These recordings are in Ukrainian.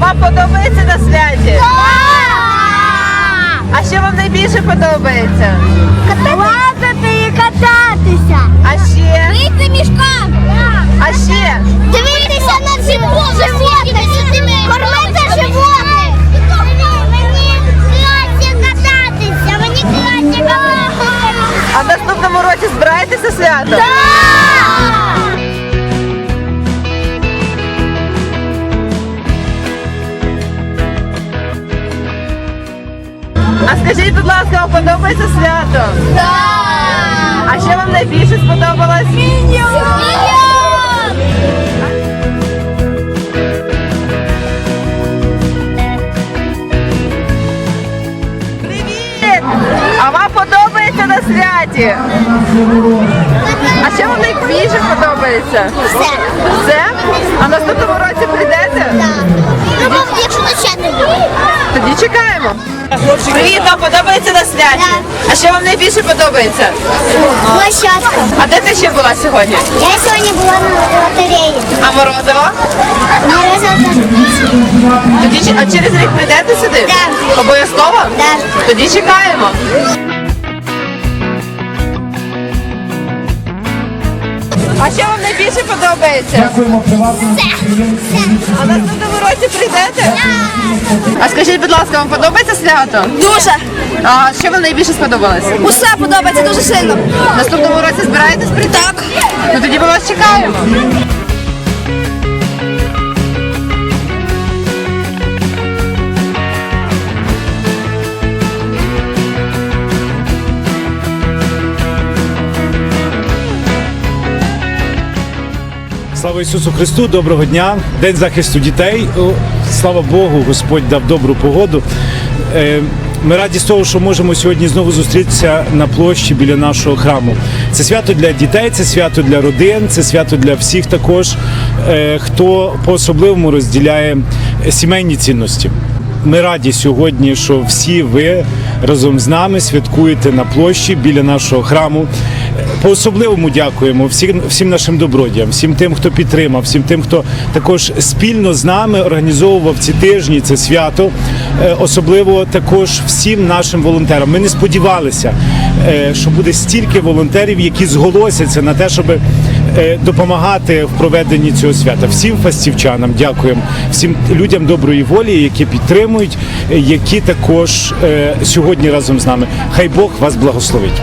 вам подобається на святі? А що вам найбільше подобається? Лазити і кататися. А ще? Вийти мішкам. А ще? Дивитися на животних. Кормити животних. Мені краще кататися. Мені краще кататися. А в наступному році збираєтеся свято? А скажіть, будь ласка, вам подобається свято? А що вам найбільше сподобалось? Привіт! А вам подобається на святі? А що вам найбільше подобається? Все. Все? А наступному році прийдете? Ну, якщо буде. Тоді чекаємо. Привіт, вам подобається на святі? А що вам найбільше подобається? Площадка. А де ти ще була сьогодні? Я сьогодні була на лотереї. А? Морозиво Тоді а через рік прийдете сюди? Так. Обов'язково? Так. Тоді чекаємо. А що вам найбільше подобається? Дякуємо приватному. А в наступному році прийдете? А скажіть, будь ласка, вам подобається свято? Дуже. А що вам найбільше сподобалось? Усе подобається дуже сильно. Наступному році збираєтесь прийти? Так. Ну тоді ми вас чекаємо. Слава Ісусу Христу, доброго дня! День захисту дітей. Слава Богу, Господь дав добру погоду. Е, Ми раді з того, що можемо сьогодні знову зустрітися на площі біля нашого храму. Це свято для дітей, це свято для родин, це свято для всіх також, е, хто по-особливому розділяє сімейні цінності. Ми раді сьогодні, що всі ви разом з нами святкуєте на площі біля нашого храму. По-особливому дякуємо всім, всім нашим добродіям, всім тим, хто підтримав, всім тим, хто також спільно з нами організовував ці тижні, це свято. Е, Особливо також всім нашим волонтерам. Ми не сподівалися, е, що буде стільки волонтерів, які зголосяться на те, щоб е, допомагати в проведенні цього свята. Всім фастівчанам дякуємо, всім людям доброї волі, які підтримують, які також сьогодні разом з нами. Хай Бог вас благословить.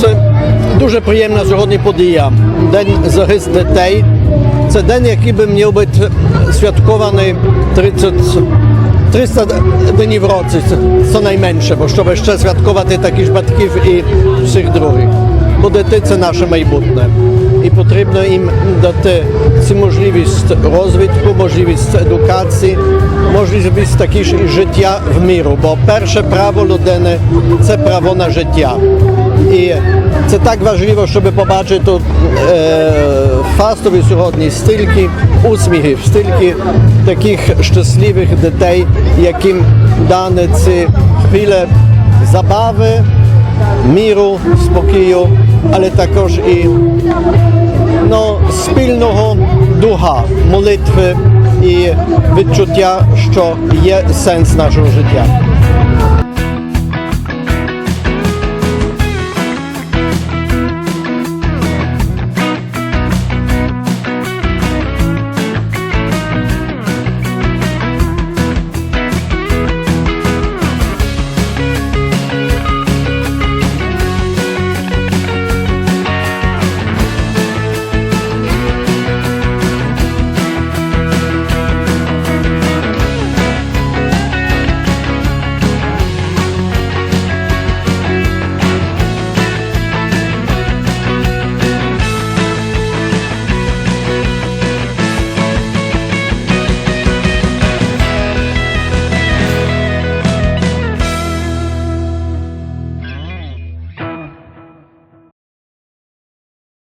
Це дуже приємна сьогодні подія. День захист дітей. Це день, який би мав бути святкований 30, 300 днів в році, це найменше, бо щоб ще святкувати таких батьків і всіх других. Бо діти це наше майбутнє. І потрібно їм дати цю можливість розвитку, можливість едукації, можливість такі ж і життя в міру. Бо перше право людини це право на життя. І це так важливо, щоб побачити е, фастові сьогодні стільки усміхів, стільки таких щасливих дітей, яким дані ці хвилі забави, міру, спокою, але також і ну, спільного духа, молитви і відчуття, що є сенс нашого життя.